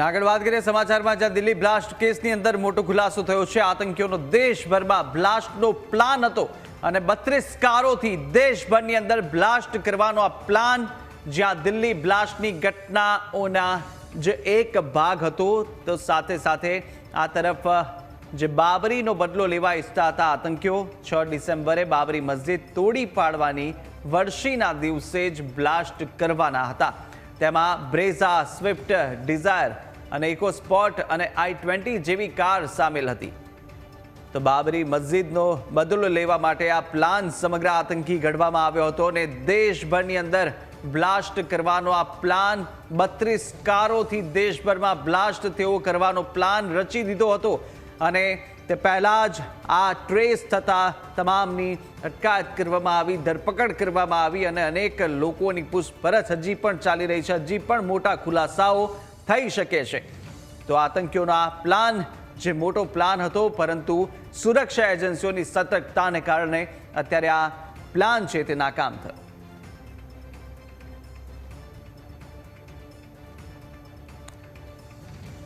આગળ વાત કરીએ સમાચારમાં, જ્યાં દિલ્હી બ્લાસ્ટ કેસની અંદર મોટો ખુલાસો થયો છે. આતંકીઓનો દેશભરમાં બ્લાસ્ટનો પ્લાન હતો અને બત્રીસ કારોથી દેશભરની અંદર બ્લાસ્ટ કરવાનો આ પ્લાન, જ્યાં દિલ્હી બ્લાસ્ટની ઘટનાઓના જે એક ભાગ હતો, તો સાથે સાથે આ તરફ, જે બાબરીનો બદલો લેવા ઈચ્છતા હતા આતંકીઓ, છ ડિસેમ્બરે બાબરી મસ્જિદ તોડી પાડવાની વર્ષીના દિવસે જ બ્લાસ્ટ કરવાના હતા. તેમાં બ્રેઝા, સ્વિફ્ટ, ડિઝાયર અને ઇકોસ્પોટ અને આઈ ટ્વેન્ટી જેવી કાર સામેલ હતી. તો બાબરી મસ્જિદનો બદલો લેવા માટે આ પ્લાન સમગ્ર આતંકી ઘડવામાં આવ્યો હતો અને દેશભરની અંદર બ્લાસ્ટ કરવાનો આ પ્લાન, બત્રીસ કારોથી દેશભરમાં બ્લાસ્ટ તેઓ કરવાનો પ્લાન રચી દીધો હતો. અને તે પહેલાં જ આ ટ્રેસ થતાં તમામની અટકાયત કરવામાં આવી, ધરપકડ કરવામાં આવી અને અનેક લોકોની પૂછપરછ હજી પણ ચાલી રહી છે. હજી પણ મોટા ખુલાસાઓ થઈ શકે છે. તો આતંકીઓનો આ પ્લાન, જે મોટો પ્લાન હતો, પરંતુ સુરક્ષા એજન્સીઓની સતર્કતાને કારણે અત્યારે આ પ્લાન છે તે નાકામ થયો.